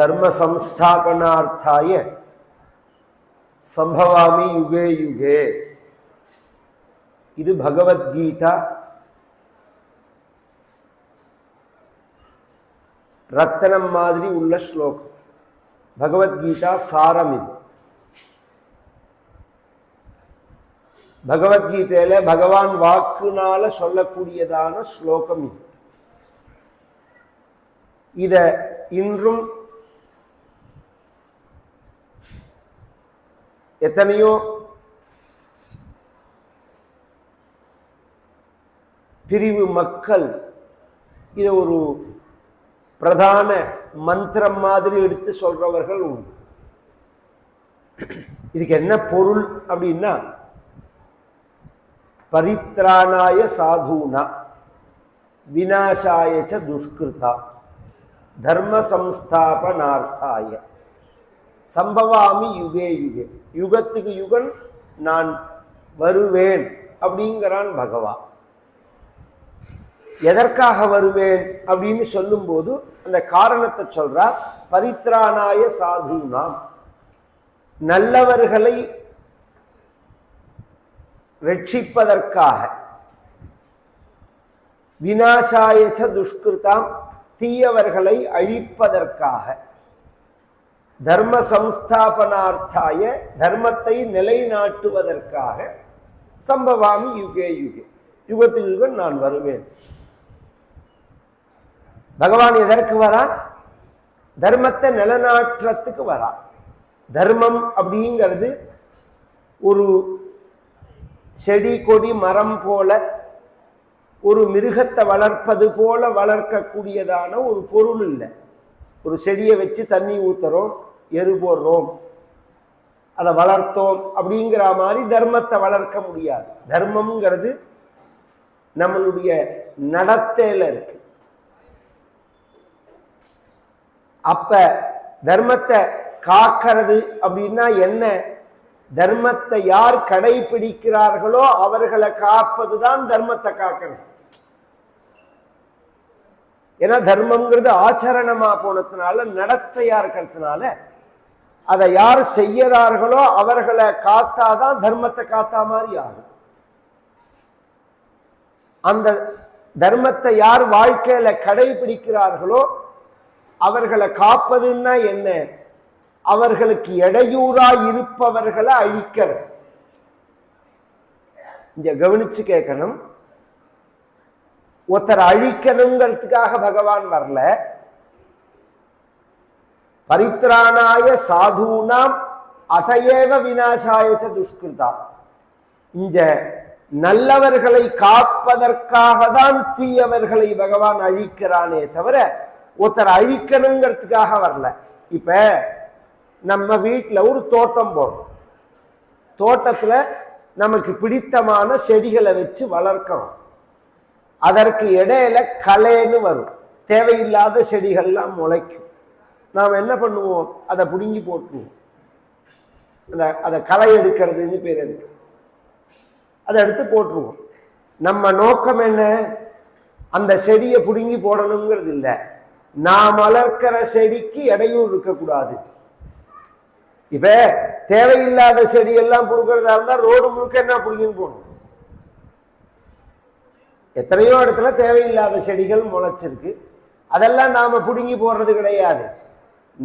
தர்ம சம்ஸ்தாபனார்த்தாய சம்பவாமி UK UK இது பகவத்கீதா ரத்தனம் மாதிரி உள்ள ஸ்லோகம் பகவத்கீதா சாரம் இது பகவத்கீதையில பகவான் வாக்குனால சொல்லக்கூடியதான ஸ்லோகம் இது இத இன்றும் எத்தனையோ பிரிவு மக்கள் இதை ஒரு பிரதான மந்திரம் மாதிரி எடுத்து சொல்றவர்கள் உண்டு. இதுக்கு என்ன பொருள் அப்படின்னா பரித்ராணாய சாதுனா விநாசாய ச துஷ்கிருதா தர்ம சம்ஸ்தாபனார்த்தாய சம்பவாமி யுகே யுகே. யுகத்துக்கு யுகன் நான் வருவேன் அப்படிங்கிறான் பகவான். எதற்காக வருவேன் அப்படின்னு சொல்லும்போது அந்த காரணத்தை சொல்றார் பரித்ராணாய சாதுனாம். நல்லவர்களை ரட்சிப்பதற்காக. வினாசாயச்ச துஷ்கிருதாம் தீயவர்களை அழிப்பதற்காக. தர்ம சம்ஸ்தாபனார்த்தாய தர்மத்தை நிலைநாட்டுவதற்காக சம்பவாமி யுகே யுகே. யுகத்துக்கு யுகம் நான் வருவேன். பகவான் எதற்கு வரா? தர்மத்தை நிலநாட்டுறதுக்கு வரா. தர்மம் அப்படிங்கிறது ஒரு செடி கொடி மரம் போல ஒரு மிருகத்தை வளர்ப்பது போல வளர்க்கக்கூடியதான ஒரு பொருள் இல்லை. ஒரு செடியை வச்சு தண்ணி ஊற்றுறோம் எரு போடுறோம். அதை வளர்த்தோம் அப்படிங்கிற மாதிரி தர்மத்தை வளர்க்க முடியாது. தர்மம்ங்கிறது நம்மளுடைய நடத்தையில இருக்கு. அப்ப தர்மத்தை காக்கிறது அப்படின்னா என்ன? தர்மத்தை யார் கடைபிடிக்கிறார்களோ அவர்களை காப்பதுதான் தர்மத்தை காக்கிறது. ஏன்னா தர்மம்ங்கிறது ஆச்சரணமா போனதுனால நடத்தையா இருக்கிறதுனால அதை யார் செய்யறார்களோ அவர்களை காத்தாதான் தர்மத்தை காத்தா மாதிரி ஆகும். அந்த தர்மத்தை யார் வாழ்க்கையில கடைபிடிக்கிறார்களோ அவர்களை காப்பதுன்னா என்ன? அவர்களுக்கு இடையூறா இருப்பவர்களை அழிக்கிற இங்க கவனிச்சு கேட்கணும். ஒருத்தர் அழிக்கணுங்கிறதுக்காக பகவான் வரல. பரித்ராணாய சாதுனாம் அதையேவ விநாசாயச்ச துஷ்கிருதா இங்க நல்லவர்களை காப்பதற்காக தான் தீயவர்களை பகவான் அழிக்கிறானே தவிர ஒருத்தர் அழிக்கணுங்கிறதுக்காக வரல. இப்ப நம்ம வீட்டில் ஒரு தோட்டம் போடுறோம். தோட்டத்தில் நமக்கு பிடித்தமான செடிகளை வச்சு வளர்க்கிறோம். அதற்கு இடையில களைன்னு வரும். தேவையில்லாத செடிகள்லாம் முளைக்கும். நாம் என்ன பண்ணுவோம்? அதை பிடுங்கி போட்டுருவோம். அந்த அதை களை எடுக்கிறதுன்னு பேர் அதுக்கு அதை எடுத்து போட்டுருவோம். நம்ம நோக்கம் என்ன? அந்த செடியை பிடுங்கி போடணுங்கிறது இல்லை. நாம் வளர்க்கிற செடிக்கு இடையூறு இருக்கக்கூடாது. இப்போ தேவையில்லாத செடியெல்லாம் பிடுங்கிறதா இருந்தால் ரோடு முழுக்க என்ன பிடுங்கின்னு போகணும். எத்தனையோ இடத்துல தேவையில்லாத செடிகள் முளைச்சிருக்கு. அதெல்லாம் நாம் பிடுங்கி போடுறது கிடையாது.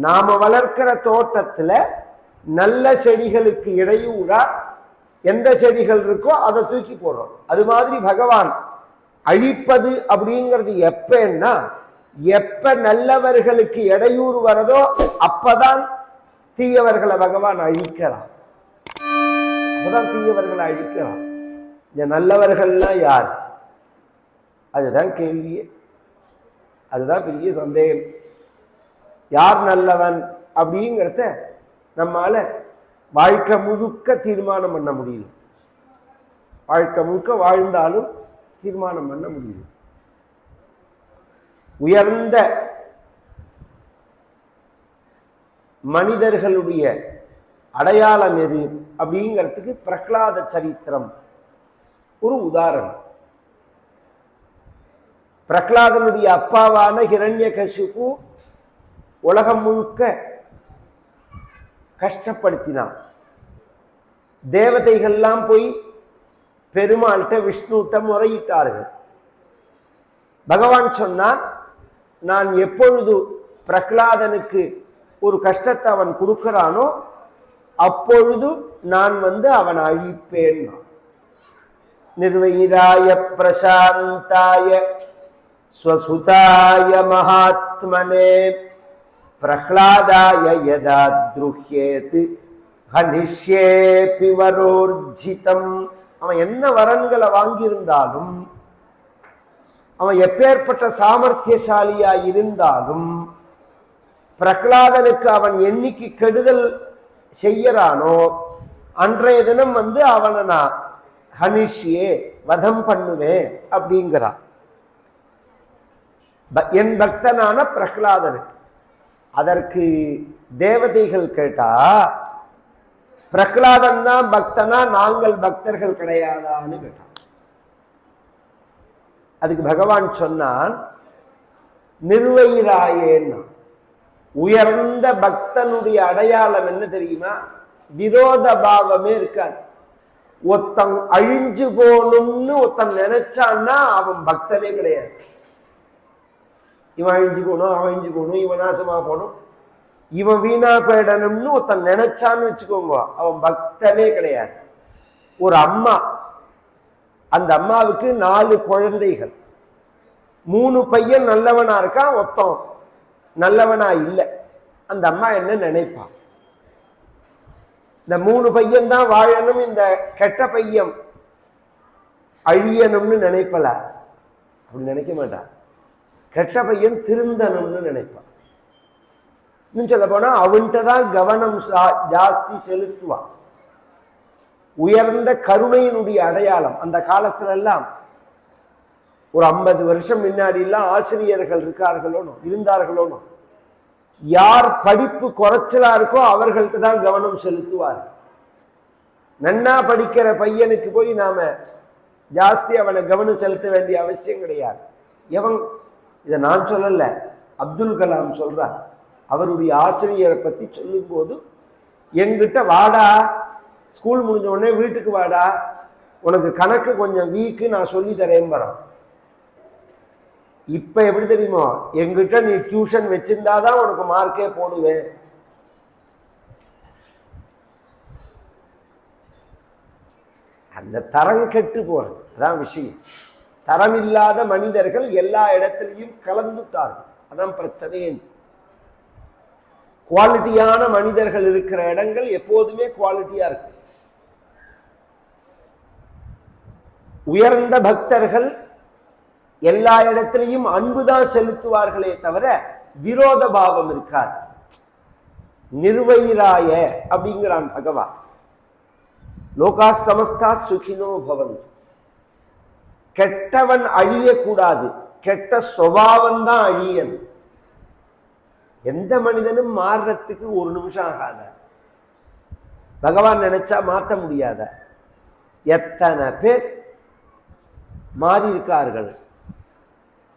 நாம வளர்க்கிற தோட்டத்துல நல்ல செடிகளுக்கு இடையூறா எந்த செடிகள் இருக்கோ அதை தூக்கி போடுறோம். அது மாதிரி பகவான் அழிப்பது அப்படிங்கிறது எப்பன்னா எப்ப நல்லவர்களுக்கு இடையூறு வரதோ அப்பதான் தீயவர்களை பகவான் அழிக்கிறான் அப்பதான் தீயவர்களை அழிக்கிறான் இந்த நல்லவர்கள்லாம் யார்? அதுதான் கேள்வியே. அதுதான் பெரிய சந்தேகம். யார் நல்லவன் அப்படிங்கிறத நம்மால் வாழ்க்கை முழுக்க தீர்மானம் பண்ண முடியல. வாழ்க்கை முழுக்க வாழ்ந்தாலும் தீர்மானம் பண்ண முடியல. உயர்ந்த மனிதர்களுடைய அடையாளம் எது அப்படிங்கிறதுக்கு பிரகலாத சரித்திரம் ஒரு உதாரணம். பிரகலாதனுடைய அப்பாவான ஹிரண்ய உலகம் முழுக்க கஷ்டப்படுத்தினான். தேவதைகள்லாம் போய் பெருமாள்கிட்ட விஷ்ணுகிட்ட முறையிட்டார்கள். பகவான் சொன்னான் நான் எப்பொழுது பிரகலாதனுக்கு ஒரு கஷ்டத்தை அவன் கொடுக்கிறானோ அப்பொழுது நான் வந்து அவன் அழிப்பேன். நிர்வயிராய பிரசாந்தாய ஸ்வசுதாய மகாத்மனே. பிரஹ்லாதாய யதா துருஹ்யேத் ஹனிஷ்யே பிவரோர்ஜிதம் அவன் என்ன வரன்களை வாங்கியிருந்தாலும் அவன் எப்பேற்பட்ட சாமர்த்தியசாலியா இருந்தாலும் பிரகலாதனுக்கு அவன் என்னைக்கு கெடுதல் செய்யறானோ அன்றைய தினம் வந்து அவனை நான் ஹனிஷியே வதம் பண்ணுவேன் அப்படிங்கிறான். ப- என் பக்தனான பிரகலாதனுக்கு அதற்கு தேவதைகள் கேட்டா பிரகலாதன் தான் பக்தனா நாங்கள் பக்தர்கள் கிடையாதான்னு கேட்டான். அதுக்கு பகவான் சொன்னான் நிர்வயிராயேன்னா உயர்ந்த பக்தனுடைய அடையாளம் என்ன தெரியுமா? விரோத பாவமே இருக்காது. ஒருத்தன் அழிஞ்சு போகணும்னு ஒருத்தன் நினைச்சான்னா அவன் பக்தனே கிடையாது. இவன் அழிஞ்சு போகணும் அவன் அழிஞ்சு போகணும் இவன் நாசமா போகணும் இவன் வீணா போயிடணும்னு ஒருத்தன் நினைச்சான்னு வச்சுக்கோங்க. அவன் பக்தனே கிடையாது. ஒரு அம்மா. அந்த அம்மாவுக்கு நாலு குழந்தைகள். மூணு பையன் நல்லவனா இருக்கான் ஒருத்தன் நல்லவனா இல்லை. அந்த அம்மா என்ன நினைப்பான் இந்த மூணு பையன் தான் வாழணும் இந்த கெட்ட பையன் அழியணும்னு நினைப்பல? அப்படி நினைக்க மாட்டான் கெட்ட பையன் திருந்தணும்னு நினைப்பான். இன்னும் சொல்ல போனா அவன்கிட்ட தான் கவனம் சா- ஜாஸ்தி செலுத்துவான். உயர்ந்த கருணையினுடைய அடையாளம் அந்த காலத்துல எல்லாம் ஒரு ஐம்பது வருஷம் முன்னாடி எல்லாம் ஆசிரியர்கள் இருக்கார்களோனோ இருந்தார்களோனோ யார் படிப்பு குறைச்சலா இருக்கோ அவர்கள்ட்ட தான் கவனம் செலுத்துவார் நன்னா படிக்கிற பையனுக்கு போய் நாம ஜாஸ்தி அவனை கவனம் செலுத்த வேண்டிய அவசியம் கிடையாது. எவன் இதை நான் சொல்லலை. அப்துல் கலாம் சொல்கிறார் அவருடைய ஆசிரியரை பற்றி சொல்லும்போது எங்கிட்ட வாடா. ஸ்கூல் முடிஞ்ச உடனே வீட்டுக்கு வாடா. உனக்கு கணக்கு கொஞ்சம் வீக்கு நான் சொல்லி தரேன் இப்போ எப்படி தெரியுமோ எங்கிட்ட நீ டியூஷன் வச்சிருந்தாதான் உனக்கு மார்க்கே போடுவேன். அந்த தரம் கெட்டு போகிறது அதான் விஷயம். தரமில்லாத மனிதர்கள் எல்லா இடத்துலையும் கலந்துட்டார்கள். அதான் பிரச்சனையே குவாலிட்டியான மனிதர்கள் இருக்கிற இடங்கள் எப்போதுமே குவாலிட்டியா இருக்கு. உயர்ந்த பக்தர்கள் எல்லா இடத்திலையும் அன்புதான் செலுத்துவார்களே தவிர விரோத பாவம் இருக்காது. நிர்வயிராய அப்படிங்கிறான் பகவான். லோகா சமஸ்தா சுகினோ பவன் கெட்டவன் அழியக்கூடாது. கெட்ட சுவாவம் தான் அழியணும். எந்த மனிதனும் மாறுறதுக்கு ஒரு நிமிஷம் ஆகாத. பகவான் நினைச்சா மாற்ற முடியாத. எத்தனை பேர் மாறி இருக்கார்கள்.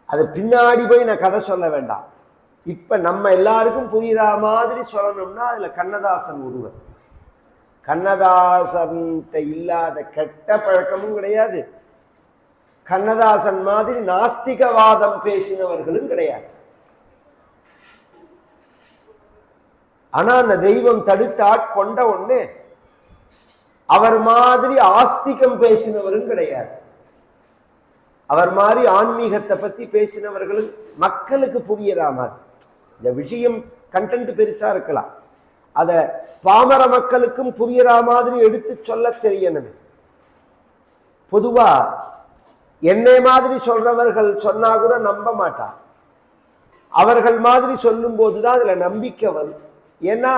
அது பின்னாடி போய் நான் கதை சொல்ல வேண்டாம். இப்ப நம்ம எல்லாருக்கும் புரியுற மாதிரி சொல்லணும்னா அதுல கண்ணதாசன் ஒருவர். கண்ணதாசன்கிட்ட இல்லாத கெட்ட பழக்கமும் கிடையாது. கண்ணதாசன் மாதிரி நாஸ்திகவாதம் பேசினவர்களும் கிடையாது. ஆனா அந்த தெய்வம் தடுத்தாட் கொண்ட ஒண்ணு அவர் மாதிரி ஆஸ்திகம் பேசினவரும் கிடையாது. அவர் மாதிரி ஆன்மீகத்தை பத்தி பேசினவர்களும் மக்களுக்கு புரியறா மாதிரி. இந்த விஷயம் கண்டென்ட் பெருசா இருக்கலாம். அத பாமர மக்களுக்கும் புரியறா மாதிரி எடுத்து சொல்ல தெரியணுமே. பொதுவா என்னை மாதிரி சொல்றவர்கள் சொன்னா கூட நம்ப மாட்டார் அவர்கள் மாதிரி சொல்லும் போதுதான் அதுல நம்பிக்கை வரும். ஏன்னா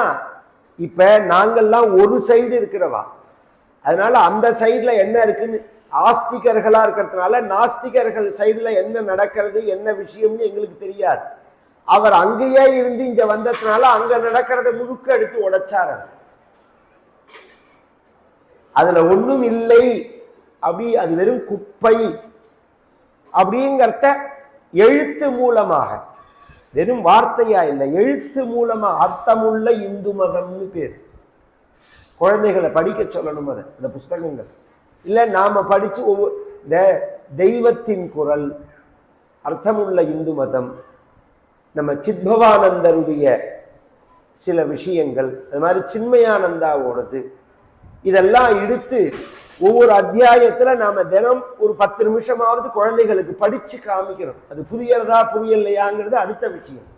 இப்ப நாங்கள்லாம் ஒரு சைடு இருக்கிறவா? அதனால அந்த சைடில் என்ன இருக்குன்னு ஆஸ்திகர்களா இருக்கிறதுனால நாஸ்திகர்கள் சைடில் என்ன நடக்கிறது என்ன விஷயம்னு எங்களுக்கு தெரியாது. அவர் அங்கேயே இருந்து இங்க வந்ததுனால அங்க நடக்கிறத முழுக்க எடுத்து உடைச்சார் அதுல ஒண்ணும் இல்லை. அப்படி அது வெறும் குப்பை. அப்படிங்கிறத எழுத்து மூலமாக வெறும் வார்த்தையா இல்லை எழுத்து மூலமாக அர்த்தமுள்ள இந்து மதம்னு பேர். குழந்தைகளை படிக்க சொல்லணும் அதை அந்த புஸ்தகங்கள். இல்லை நாம் படித்து ஒவ்வொரு இந்த தெய்வத்தின் குரல் அர்த்தமுள்ள இந்து மதம் நம்ம சித்பவானந்தருடைய சில விஷயங்கள் அது மாதிரி சின்மயானந்தாவோடது இதெல்லாம் எடுத்து ஒவ்வொரு அத்தியாயத்துல நாம தினம் ஒரு பத்து நிமிஷமாவது குழந்தைகளுக்கு படிச்சு காமிக்கிறோம் அது புரியலதா புரியலையாங்கிறது அடுத்த விஷயம்.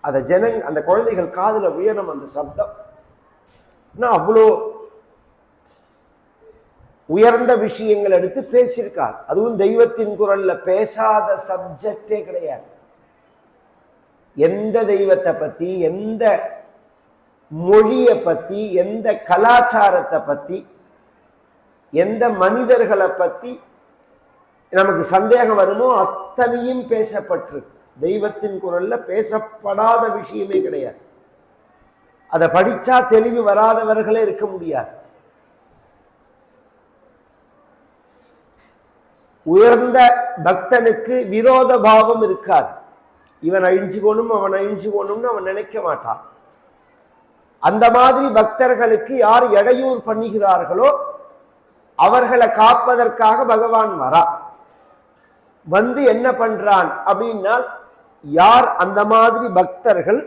அதை ஜனங் அந்த குழந்தைகள் காதுல உயரும் அந்த சப்தம். நான் அவ்வளோ உயர்ந்த விஷயங்கள் எடுத்து பேசியிருக்கார். அதுவும் தெய்வத்தின் குரல்ல பேசாத சப்ஜெக்டே கிடையாது. எந்த தெய்வத்தை பத்தி எந்த மொழியை பத்தி எந்த கலாச்சாரத்தை பத்தி எந்த மனிதர்களை பத்தி நமக்கு சந்தேகம் வருமோ அத்தனையும் பேசப்பட்டிருக்கு. தெய்வத்தின் குரல்ல பேசப்படாத விஷயமே கிடையாது. அதை படிச்சா தெளிவு வராதவர்களே இருக்க முடியாது. உயர்ந்த பக்தனுக்கு விரோத பாவம் இருக்காது. இவன் அழிஞ்சுக்கணும் அவன் அழிஞ்சுக்கணும்னு அவன் நினைக்க மாட்டான். அந்த மாதிரி பக்தர்களுக்கு யார் இடையூறு பண்ணுகிறார்களோ அவர்களை காப்பதற்காக பகவான் வரா. வந்து என்ன பண்றான் அப்படின்னா யார் அந்த மாதிரி பக்தர்கள்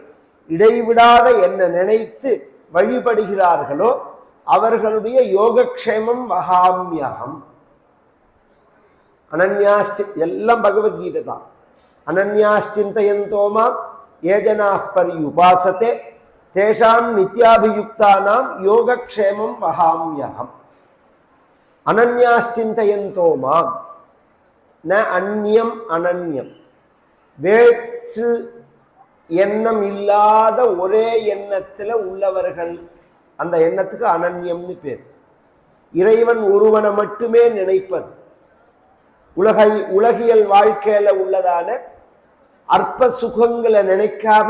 இடைவிடாத என்ன நினைத்து வழிபடுகிறார்களோ அவர்களுடைய யோகக்ஷேமம் வகாமியகம் அனன்யாஸ்டி எல்லாம் பகவத்கீதை தான். அனன்யாஸ்டிந்தயந்தோமா ஏஜனா பரி உபாசத்தே தேஷாம் நித்யாபியுக்தானாம் யோகக்ஷேமம் வகாமியகம் அனன்யாஷ்சிந்தயந்தோமாம் ந அந்நியம் அனன்யம். வேற்று எண்ணம் இல்லாத ஒரே எண்ணத்தில் உள்ளவர்கள் அந்த எண்ணத்துக்கு அனன்யம்னு பேர். இறைவன் ஒருவனை மட்டுமே நினைப்பது. உலகை உலகியல் வாழ்க்கையில் உள்ளதான அற்ப சுகங்களை நினைக்காம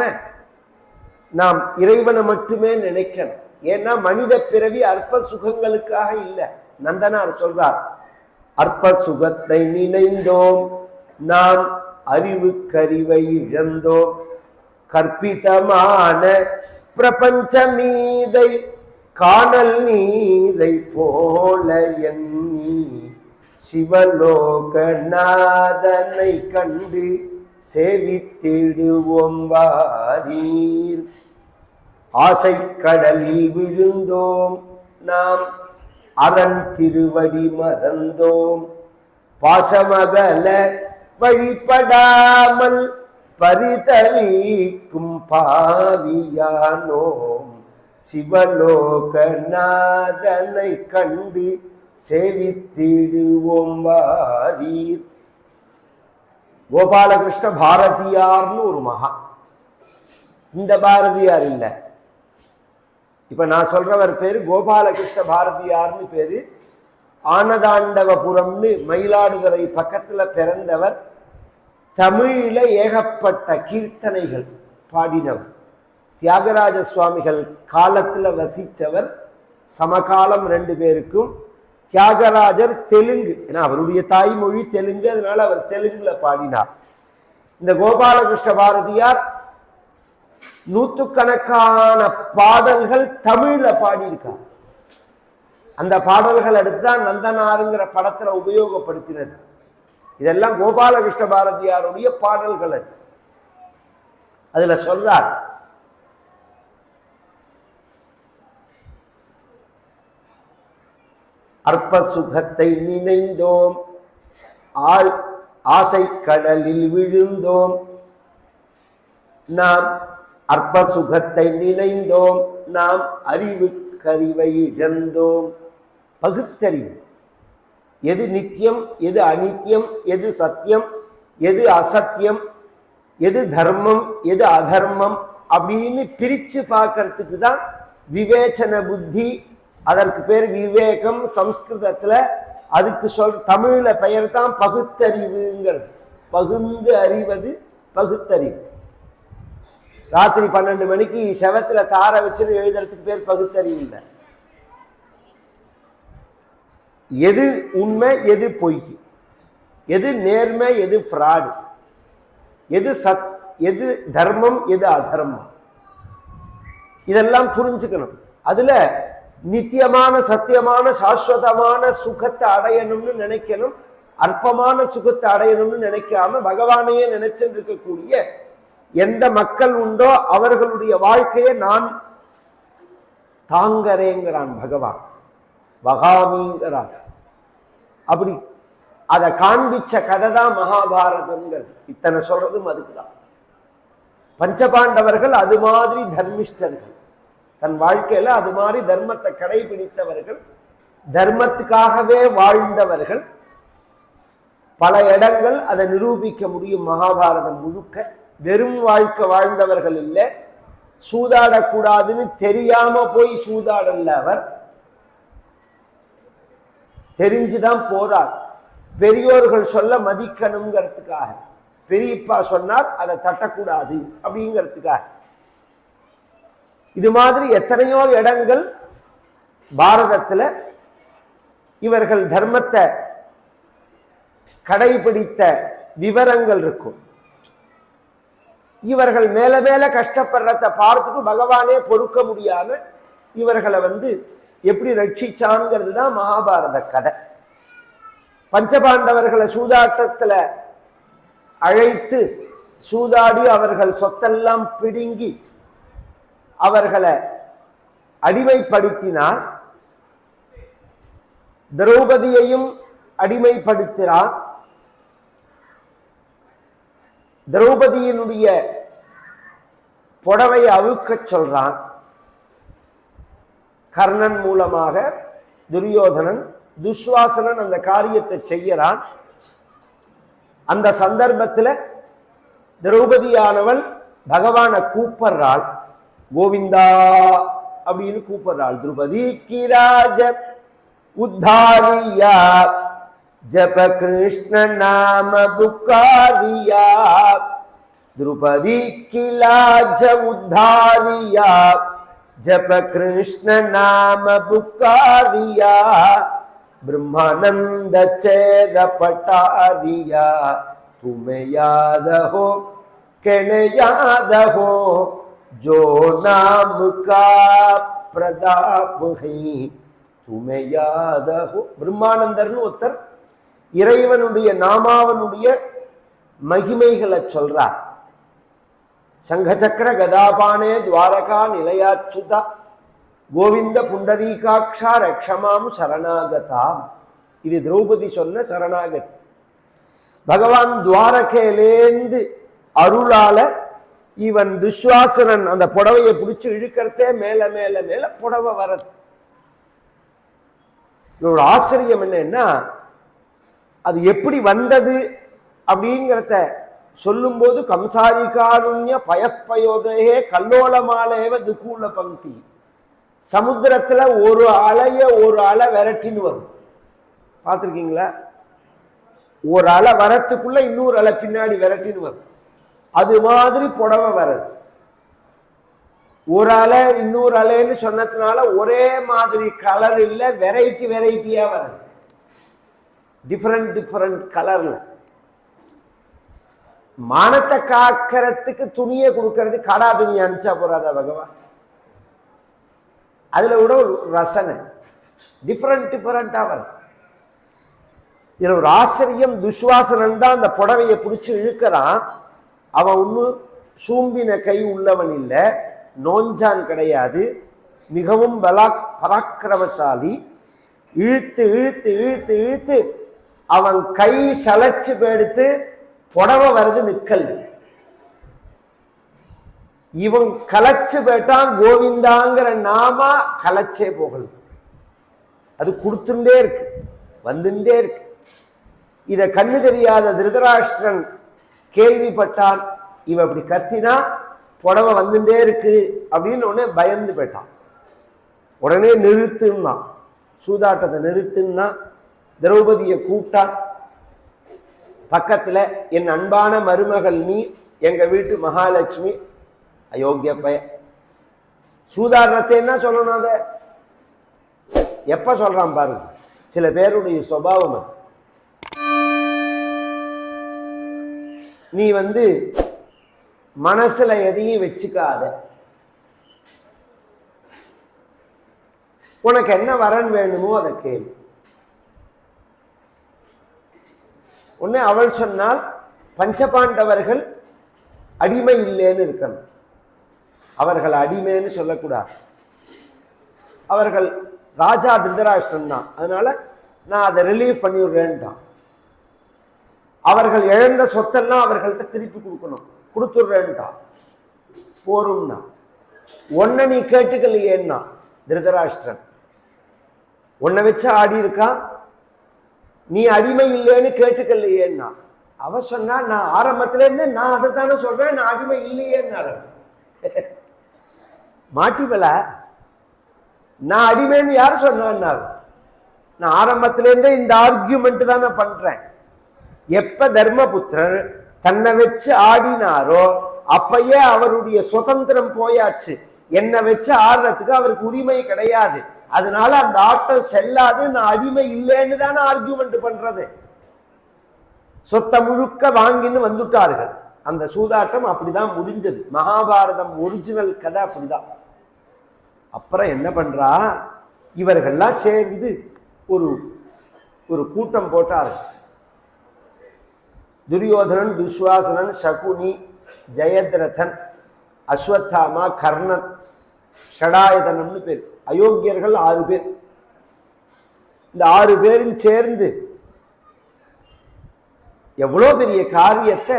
நாம் இறைவனை மட்டுமே நினைக்கணும். ஏன்னா மனித பிறவி அற்ப சுகங்களுக்காக இல்லை. நந்தனார் சொல்றார் அற்ப சுகத்தை நினைந்தோம் நாம் அறிவு கறிவை இழந்தோம். கற்பிதமான பிரபஞ்ச மீதை காணல் நீரை போல எண்ணி சிவலோகநாதனை கண்டு சேவித்திடுவோம் வாரீர். ஆசை கடலில் விழுந்தோம் நாம் அரண் திருவடி மறந்தோம். பாசமகல வழிபடாமல் பரிதவிக்கும் பாவியானோம். சிவலோகநாதனை கண்டு சேவித்திடுவோம் வாரீர். கோபாலகிருஷ்ண பாரதியார்னு ஒரு மகா. இந்த பாரதியார் இல்லை. இப்போ நான் சொல்கிறவர் பேர் கோபாலகிருஷ்ண பாரதியார்னு பேர். ஆனதாண்டவபுரம்னு மயிலாடுதுறை பக்கத்தில் பிறந்தவர். தமிழில் ஏகப்பட்ட கீர்த்தனைகள் பாடினவர். தியாகராஜ சுவாமிகள் காலத்தில் வசித்தவர் சமகாலம் ரெண்டு பேருக்கும். தியாகராஜர் தெலுங்கு ஏன்னா அவருடைய தாய்மொழி தெலுங்கு அதனால அவர் தெலுங்குல பாடினார். இந்த கோபாலகிருஷ்ண பாரதியார் நூற்றுக்கணக்கான பாடல்கள் தமிழில் பாடியிருக்காங்க. அந்த பாடல்கள் எடுத்துதான் நந்தனாருங்கிற படத்தில் உபயோகப்படுத்தினது. இதெல்லாம் கோபாலகிருஷ்ண பாரதியாருடைய பாடல்கள் அது. அதில் சொல்றார் அற்ப சுகத்தை நினைந்தோம் ஆசை கடலில் விழுந்தோம். நாம் அற்ப சுகத்தை நினைந்தோம். நாம் அறிவு கறிவை இழந்தோம். பகுத்தறிவு. எது நித்தியம் எது அனித்தியம் எது சத்தியம் எது அசத்தியம் எது தர்மம் எது அதர்மம் அப்படின்னு பிரிச்சு பார்க்கறதுக்கு தான் விவேச்சன புத்தி. அதற்கு பேர் விவேகம் சம்ஸ்கிருதத்தில் அதுக்கு சொல் தமிழில் பெயர் தான் பகுத்தறிவுங்கிறது. பகுந்து அறிவது பகுத்தறிவு. ராத்திரி பன்னெண்டு மணிக்கு செவத்துல தார வச்சு எழுதுறதுக்கு பேர் பகுத்தறிவு இல்லை எது உண்மை எது பொய் எது நேர்மை எது ஃப்ராடு எது சத் எது தர்மம் எது அதர்மம்? இதெல்லாம் புரிஞ்சுக்கணும். அதுல நித்தியமான சத்தியமான சாஸ்வதமான சுகத்தை அடையணும்னு நினைக்கணும். அற்பமான சுகத்தை அடையணும்னு நினைக்காம பகவானையே நினைச்சுட்டு இருக்கக்கூடிய எந்த மக்கள் உண்டோ அவர்களுடைய வாழ்க்கையை நான் தாங்கறேங்கிறான் பகவான். வகாமிங்கிறான். அப்படி அதை காண்பிச்ச கதை தான் மகாபாரதம்ங்கிறது. இத்தனை சொல்றதும் அதுக்குதான். பஞ்சபாண்டவர்கள் அது மாதிரி தர்மிஷ்டர்கள். தன் வாழ்க்கையில அது மாதிரி தர்மத்தை கடைபிடித்தவர்கள் தர்மத்துக்காகவே வாழ்ந்தவர்கள். பல இடங்கள் அதை நிரூபிக்க முடியும் மகாபாரதம் முழுக்க. வெறும் வாழ்க்கை வாழ்ந்தவர்கள் இல்லை. சூதாடக்கூடாதுன்னு தெரியாம போய் சூதாடல அவர். தெரிஞ்சுதான் போறார். பெரியோர்கள் சொல்ல மதிக்கணுங்கிறதுக்காக. பெரியப்பா சொன்னார் அதை தட்டக்கூடாது அப்படிங்கிறதுக்காக. இது மாதிரி எத்தனையோ இடங்கள் பாரதத்தில் இவர்கள் தர்மத்தை கடைபிடித்த விவரங்கள் இருக்கும். இவர்கள் மேல மேல கஷ்டப்படுறத பார்த்துட்டு பகவானே பொறுக்க முடியாம இவர்களை வந்து எப்படி ரட்சிச்சாங்கிறது தான் மகாபாரத கதை. பஞ்சபாண்டவர்களை சூதாட்டத்துல அழைத்து சூதாடி அவர்கள் சொத்தெல்லாம் பிடுங்கி அவர்களை அடிமைப்படுத்தினார். திரௌபதியையும் அடிமைப்படுத்தினார் திரௌபதியினுடைய புடவை அவுக்கச் சொல்றான். கர்ணன் மூலமாக துரியோதனன் துஷ்வாசனன் அந்த காரியத்தை செய்யறான். அந்த சந்தர்ப்பத்தில் திரௌபதியானவள் பகவானை கூப்பிடுறாள். கோவிந்தா அப்படின்னு கூப்பிடுறாள். திரௌபதி கிராஜ உத்தாரியா जप कृष्ण नाम बुकारिया, द्रुपदी की लाज उधारिया जप कृष्ण नाम बुकारिया, ब्रह्मानंद चेद पटारिया। तुम्हें याद हो कहने याद हो, जो नाम का प्रताप है, तुम्हें याद हो। ब्रह्मानंदर उत्तर। இறைவனுடைய நாமாவனுடைய மகிமைகளை சொல்றார். சங்கச்சக்கர கதாபானே துவாரகா நிலையாச்சுதா. கோவிந்த புண்டரீகாட்சா ரக்ஷமாம் சரணாகதாம் இது திரௌபதி சொன்ன சரணாகதி. பகவான் துவாரகையிலேந்து அருளால இவன் துஸ்வாசனன் அந்த புடவையை பிடிச்சு இழுக்கிறதே மேல மேல மேல புடவை வரது ஒரு ஆச்சரியம் என்னன்னா அது எப்படி வந்தது அப்படிங்கிறத சொல்லும்போது கம்சாரி காருண்ய பயப்பயோதையே கல்லோலமாலேவ துக்கூல பங்கி சமுத்திரத்தில் ஒரு அலைய ஒரு அலை விரட்டின்னு வரும். பார்த்துருக்கீங்களா? ஒரு அலை வரத்துக்குள்ள இன்னொரு அலை பின்னாடி விரட்டின்னு வரும். அது மாதிரி புடவை வர்றது. ஒரு அலை இன்னொரு அலைன்னு சொன்னதுனால ஒரே மாதிரி கலர் இல்லை வெரைட்டி வெரைட்டியாக வர்றது. டிஃப்ரெண்ட் டிஃப்ரெண்ட் கலரில் மானத்தை காக்கிறதுக்கு துணியை கொடுக்கறது கடா துணி அனுப்பிச்சா போறாதா பகவான்? அதில் கூட ஒரு ரசனை. டிஃப்ரெண்ட் டிஃப்ரெண்டா வரும். இதில் ஒரு ஆச்சரியம் துஷ்வாசனன் தான் அந்த புடவையை பிடிச்சி இழுக்கிறான். அவன் ஒன்றும் சூம்பின கை உள்ளவன் இல்லை நோஞ்சான் கிடையாது. மிகவும் பலா பராக்கிரமசாலி. இழுத்து இழுத்து இழுத்து இழுத்து அவன் கை சளைச்சு போயிடுத்து புடவை வருது நிக்கல் இவன் கலைச்சு போயிட்டான் கோவிந்தாங்கிற நாமா கலைச்சே போகல் அது கொடுத்துட்டே இருக்கு வந்துட்டே இருக்கு. இத கண்ணு தெரியாத திருதராஷ்டிரன் கேள்விப்பட்டான் இவன் அப்படி கத்தினா புடவை வந்துட்டே இருக்கு அப்படின்னு உடனே பயந்து போயிட்டான். உடனே நிறுத்துன்னா சூதாட்டத்தை நிறுத்துன்னா திரௌபதியை கூப்பிட்டா பக்கத்துல என் அன்பான மருமகள் நீ எங்க வீட்டு மகாலட்சுமி அயோக்கிய பயன். சூதாரணத்தை என்ன சொல்லணும் அத? எப்ப சொல்றான் பாருங்க சில பேருடைய சுபாவம் நீ வந்து மனசுல எதையும் வச்சுக்காத. உனக்கு என்ன வரன் வேணுமோ அதை கேள்வி ஒன்று அவள் சொன்னால் பஞ்சபாண்டவர்கள் அடிமை இல்லைன்னு இருக்கணும். அவர்கள் அடிமைன்னு சொல்லக்கூடாது. அவர்கள் ராஜா திருதராஷ்டிரன் தான். அதனால நான் அதை ரிலீவ் பண்ணிடுறேன்ட்டான். அவர்கள் இழந்த சொத்தெல்லாம் அவர்கள்ட்ட திருப்பி கொடுக்கணும். கொடுத்துட்றேன்ட்டான். போரும்னா. ஒன்ன நீ கேட்டுக்கலையேன்னா திருதராஷ்டிரன். உன்னை வச்சு ஆடி இருக்கான் நீ அடிமை இல்லைன்னு கேட்டுக்கலையேன்னா. அவ சொன்னா நான் ஆரம்பத்துல இருந்து நான் அதை தானே சொல்றேன் நான் அடிமை இல்லையேன்னாரு. மாட்டிவல? நான் அடிமைன்னு யார் சொன்னான்னாரு? நான் ஆரம்பத்திலேருந்தே இந்த ஆர்கியூமெண்ட் தான் நான் பண்றேன். எப்ப தர்மபுத்திரர் தன்னை வச்சு ஆடினாரோ அப்பயே அவருடைய சுதந்திரம் போயாச்சு. என்னை வச்சு ஆடுறதுக்கு அவருக்கு உரிமை கிடையாது. அதனால அந்த ஆட்டம் செல்லாது நான் அடிமை இல்லைன்னு தானே ஆர்கியூமெண்ட் பண்றது. சொத்தை முழுக்க வாங்கின்னு வந்துட்டார்கள். அந்த சூதாட்டம் அப்படிதான் முடிஞ்சது. மகாபாரதம் ஒரிஜினல் கதை அப்படிதான். அப்புறம் என்ன பண்றா? இவர்கள்லாம் சேர்ந்து ஒரு ஒரு கூட்டம் போட்டார்கள். துரியோதனன் துஸ்வாசனன் சகுனி ஜெயத்ரதன் அஸ்வத்தாமா கர்ணன் ஷடாயுதனம்னு பேர். அயோக்கியர்கள் ஆறு பேர். இந்த ஆறு பேரும் சேர்ந்து எவ்வளோ பெரிய காரியத்தை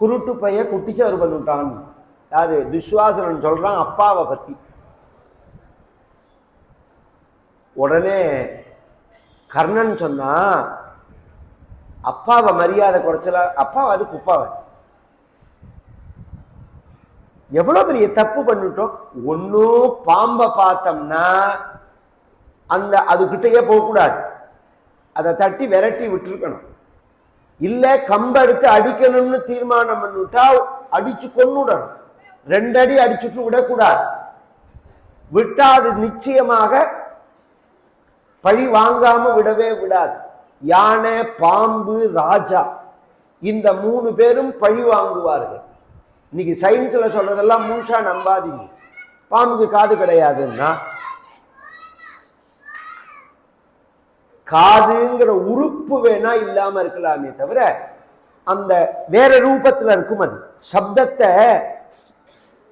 குருட்டு பைய குட்டிச்சவர் பண்ணிட்டான் யாரு? துஷ்வாசனன் சொல்றான் அப்பாவை பத்தி. உடனே கர்ணன் சொன்னா அப்பாவை மரியாதை குறைச்சலா? அப்பாவை அது குப்பாவை. எவ்வளோ பெரிய தப்பு பண்ணிட்டோம்? ஒன்றும் பாம்பை பார்த்தோம்னா அந்த அதுகிட்டயே போகக்கூடாது. அதை தட்டி விரட்டி விட்டுருக்கணும். இல்லை கம்பெடுத்து அடிக்கணும்னு தீர்மானம் பண்ணிவிட்டா அடிச்சு கொண்டுடணும் ரெண்டு அடி அடிச்சுட்டு விடக்கூடாது. விட்டா அது நிச்சயமாக பழி வாங்காம விடவே விடாது. யானை பாம்பு ராஜா இந்த மூணு பேரும் பழி வாங்குவார்கள். இன்னைக்கு சயின்ஸ்ல சொல்றதெல்லாம் மூஷா நம்பாதீங்க. பாம்புக்கு காது கிடையாதுன்னா காதுங்கிற உறுப்பு வேணா இல்லாம இருக்கலாமே தவிர அந்த வேற ரூபத்துல இருக்கும் அது. சப்தத்தை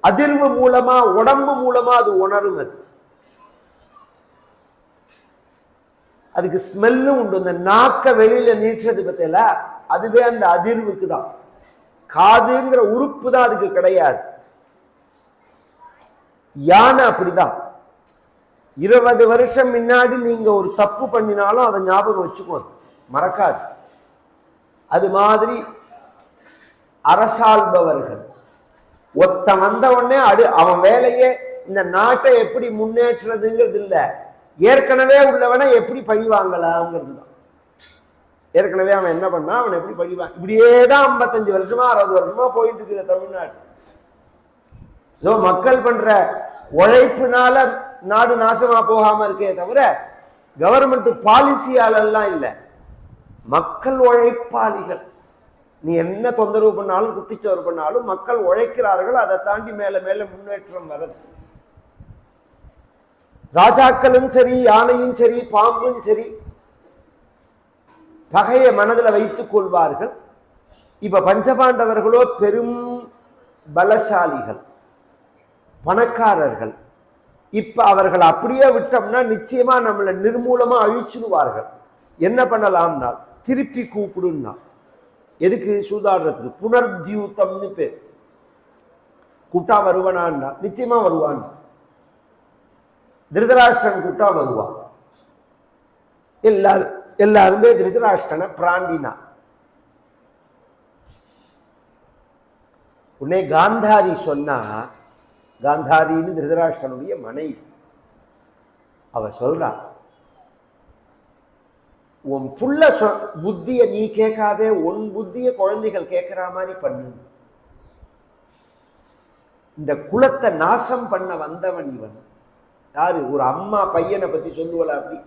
அதிர்வு மூலமா உடம்பு மூலமா அது உணரும் அது. அதுக்கு ஸ்மெல்லும் உண்டு. இந்த நாக்க வெளியில நீட்டுறது பத்தியில அதுவே அந்த அதிர்வுக்கு தான் காதுங்கிற உறுப்பு தான் அதுக்கு கிடையாது. யானை அப்படிதான். இருபது வருஷம் முன்னாடி நீங்க ஒரு தப்பு பண்ணினாலும் அதை ஞாபகம் வச்சுக்கோது மறக்காது. அது மாதிரி அரசாள்பவர்கள். ஒத்த வந்த உடனே அடு அவன் வேலையே இந்த நாட்டை எப்படி முன்னேற்றுறதுங்கிறது இல்ல. ஏற்கனவே உள்ளவனை எப்படி பழி வாங்கலாம்ங்கிறது தான். ஏற்கனவே அவன் என்ன பண்ணா அவன் எப்படி படிப்பான் இப்படியே தான் ஐம்பத்தஞ்சு வருஷமா அறுபது வருஷமா போயிட்டு இருக்குது தமிழ்நாடு. ஏதோ மக்கள் பண்ற உழைப்புனால நாடு நாசமா போகாம இருக்கே தவிர கவர்மெண்ட் பாலிசியாலெல்லாம் இல்லை. மக்கள் உழைப்பாளிகள். நீ என்ன தொந்தரவு பண்ணாலும் குட்டிச்சோறு பண்ணாலும் மக்கள் உழைக்கிறார்கள் அதை தாண்டி மேல மேல முன்னேற்றம் வருது ராஜாக்களும் சரி யானையும் சரி பாம்பும் சரி பகையை மனதில் வைத்துக் கொள்வார்கள். இப்போ பஞ்சபாண்டவர்களோ பெரும் பலசாலிகள் பணக்காரர்கள். இப்போ அவர்கள் அப்படியே விட்டோம்னா நிச்சயமாக நம்மளை நிர்மூலமாக அழிச்சிடுவார்கள் என்ன பண்ணலாம்னா திருப்பி கூப்பிடுன்னா. எதுக்கு சூதாடுறதுக்கு புனர்தியூத்தம்னு பேர். கூப்பிட்டா வருவனான்னா நிச்சயமா வருவான். திருதராஷ்டிரன் கூப்பிட்டா வருவான். எல்லாரும் எல்லாருமே திருதராஷ்டிரனை பிராண்டினா. உன்னே காந்தாரி சொன்னா காந்தாரின்னு திருதராஷ்டனுடைய மனைவி. அவ சொல்றா உன் புள்ள சொ புத்திய நீ கேட்காதே உன் புத்திய குழந்தைகள் கேட்கிற மாதிரி பண்ணு. இந்த குலத்தை நாசம் பண்ண வந்தவன் இவன். யாரு? ஒரு அம்மா பையனை பத்தி சொல்லுவல அப்படி?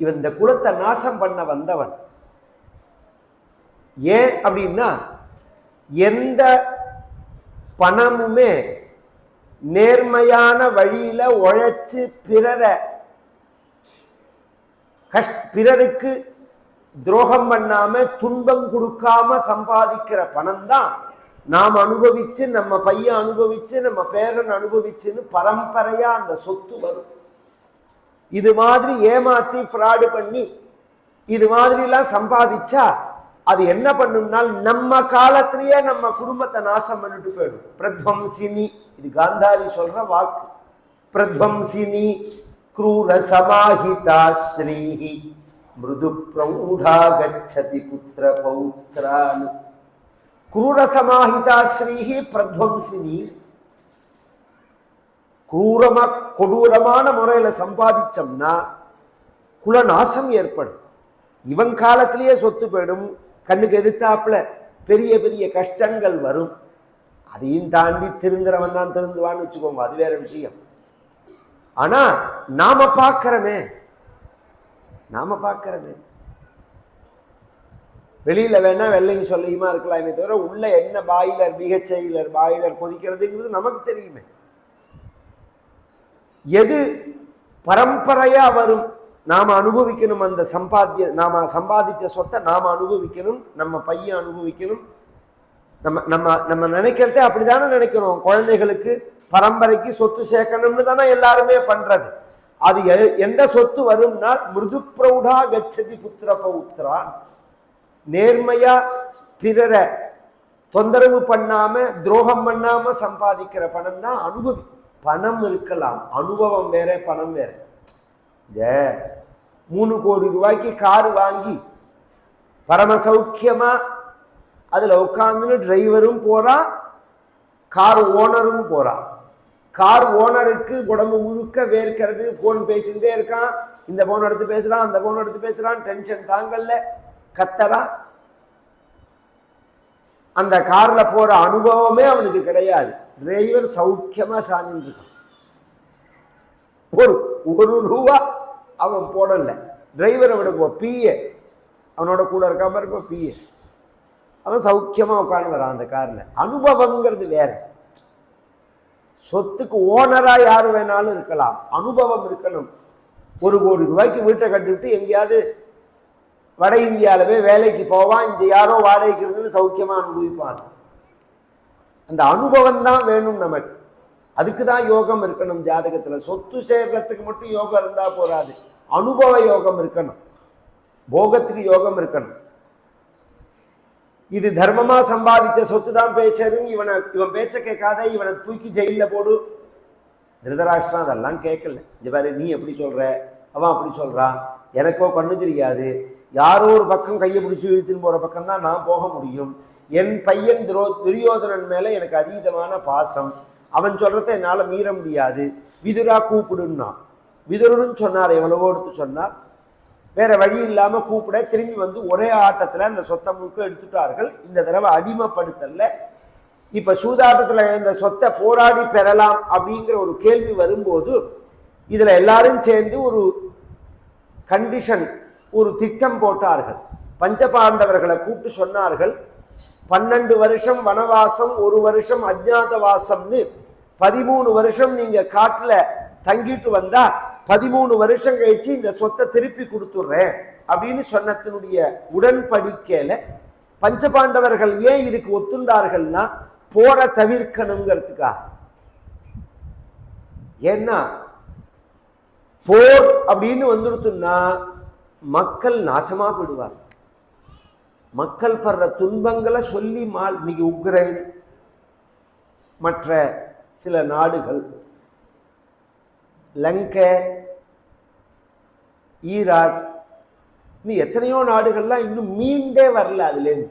இவன் இந்த குலத்தை நாசம் பண்ண வந்தவன். ஏன் அப்படின்னா எந்த பணமுமே நேர்மையான வழியில உழைச்சு பிறரை கஷ் பிறருக்கு துரோகம் பண்ணாம துன்பம் கொடுக்காம சம்பாதிக்கிற பணம் தான் நாம் அனுபவிச்சு நம்ம பையன் அனுபவிச்சு நம்ம பேரன் அனுபவிச்சுன்னு பரம்பரையா அந்த சொத்து வரும். இது மாதிரி ஏமாத்தி ஃப்ராடு பண்ணி இது மாதிரிலாம் சம்பாதிச்சா அது என்ன பண்ணும்னா நம்ம காலத்திலேயே நம்ம குடும்பத்தை நாசம் பண்ணிட்டு போயிடும். பிரத்வம்சினி இது காந்தாரி சொல்ற வாக்கு. பிரத்வம்சினி கிரூர சமாஹிதா ஸ்ரீஹி மிருது பிரௌடா கச்சதி புத்திர பௌத்ரான் குரூர சமாஹிதா ஸ்ரீஹி பிரத்வம்சினி क्रूரமா கொடூரமான முறையில சம்பாதிச்சோம்னா குலநாசம் ஏற்படும். இவன் காலத்திலேயே சொத்து போயிடும். கண்ணுக்கு எதிர்த்தாப்புல பெரிய பெரிய கஷ்டங்கள் வரும். அதையும் தாண்டி திருந்துறவன் தான் திருந்துவான்னு வச்சுக்கோங்க. அது வேற விஷயம். ஆனா நாம பார்க்கிறோமே. நாம பார்க்கிறோமே. வெளியில வேணா வெள்ளையும் சொல்லியுமா இருக்கலாமே. தவிர உள்ள என்ன பாயிலர் மிகச்செயலர் பாயிலர் கொதிக்கிறதுங்கிறது நமக்கு தெரியுமே. எது பரம்பரையா வரும் நாம் அனுபவிக்கணும் அந்த சம்பாத்திய நாம சம்பாதித்த சொத்தை நாம் அனுபவிக்கணும் நம்ம பையன் அனுபவிக்கணும். நம்ம நம்ம நம்ம நினைக்கிறதே அப்படிதானே நினைக்கிறோம். குழந்தைகளுக்கு பரம்பரைக்கு சொத்து சேர்க்கணும்னு தானே எல்லாருமே பண்ணுறது அது எ- எந்த சொத்து வரும்னா மிருது பிரௌடா கச்சதி புத்திர பௌத்ரான் நேர்மையா பிறரை தொந்தரவு பண்ணாம துரோகம் பண்ணாம சம்பாதிக்கிற பணம் தான் அனுபவி. பணம் இருக்கலாம். அனுபவம் வேற பணம் வேற. ஜே மூணு கோடி ரூபாய்க்கு கார் வாங்கி பரம சௌக்கியமா அதில் உட்காந்துன்னு டிரைவரும் போகிறான் கார் ஓனரும் போகிறான் கார் ஓனருக்கு உடம்பு முழுக்க வேர்க்கிறது ஃபோன் பேசிக்கிட்டே இருக்கான். இந்த ஃபோன் எடுத்து பேசுறான் அந்த ஃபோன் எடுத்து பேசுறான். டென்ஷன் தாங்கல்ல. கத்தறான் அந்த காரில் போற அனுபவமே அவனுக்கு கிடையாது. டிரைவர் சௌக்கியமா சாஞ்சிருக்கான் ஒரு ஒரு ரூபா அவன் போடலை. டிரைவரை அவனுக்கு பிஏ அவனோட கூட இருக்காம இருக்க பிஏ அவன் சௌக்கியமா உட்காந்து வரான் அந்த காரில் அனுபவம்ங்கிறது வேற. சொத்துக்கு ஓனராக யார் வேணாலும் இருக்கலாம். அனுபவம் இருக்கணும். ஒரு கோடி ரூபாய்க்கு வீட்டை கட்டிவிட்டு எங்கேயாவது வட இந்தியாவிலவே வேலைக்கு போவான். இங்கே யாரோ வாடகைக்கு இருந்து சௌக்கியமா அனுபவிப்பான். அந்த அனுபவம் தான் வேணும் நமக்கு. அதுக்கு தான் யோகம் இருக்கணும் ஜாதகத்துல. சொத்து சேர்றதுக்கு மட்டும் யோகம் இருந்தால் போகாது அனுபவ யோகம் இருக்கணும். போகத்துக்கு யோகம் இருக்கணும். இது தர்மமா சம்பாதிச்ச சொத்து தான் பேசுறதும் இவனை இவன் பேச்ச கேட்காத இவனை தூக்கி ஜெயிலில் போடு. திருதராஷ்டிரம் அதெல்லாம் கேட்கல. இது பாரு நீ எப்படி சொல்ற? அவன் அப்படி சொல்றான் எனக்கோ கண்ணு தெரியாது. யாரோ ஒரு பக்கம் கையை பிடிச்சி இழுத்துன்னு போற பக்கம் தான் நான் போக முடியும். என் பையன் துரோ துரியோதனன் மேலே எனக்கு அதீதமான பாசம். அவன் சொல்றத என்னால் மீற முடியாது. விதுரா கூப்பிடுன்னா. விதுரன்னு சொன்னார் எவ்வளவோ எடுத்து சொன்னார் வேற வழி இல்லாமல் கூப்பிட திரும்பி வந்து ஒரே ஆட்டத்தில் அந்த சொத்தை முழுக்க எடுத்துட்டார்கள். இந்த தடவை அடிமைப்படுத்தல இப்போ சூதாட்டத்தில் இந்த சொத்தை போராடி பெறலாம் அப்படிங்கிற ஒரு கேள்வி வரும்போது இதில் எல்லாரும் சேர்ந்து ஒரு கண்டிஷன் ஒரு திட்டம் போட்டார்கள். பஞ்சபாண்டவர்களை கூப்பிட்டு சொன்னார்கள். பன்னெண்டு வருஷம் வனவாசம் ஒரு வருஷம் அஜ்ஞாதவாசம்னு பதிமூணு வருஷம் நீங்க காட்டுல தங்கிட்டு வந்தா பதிமூணு வருஷம் கழிச்சு இந்த சொத்தை திருப்பி கொடுத்துட்றேன் அப்படின்னு சொன்னத்தினுடைய உடன்படிக்கையில பஞ்சபாண்டவர்கள் ஏன் இதுக்கு ஒத்துண்டார்கள்னா போற தவிர்க்கணுங்கிறதுக்காக. ஏன்னா போர் அப்படின்னு வந்துடுத்துன்னா மக்கள் நாசமா போயிடுவார் மக்கள் படுற துன்பங்களை சொல்லி மால் இன்னைக்கு உக்ரைன் மற்ற சில நாடுகள் லங்கை ஈராக் இன்னும் எத்தனையோ நாடுகள்லாம் இன்னும் மீண்டே வரல அதுலேருந்து.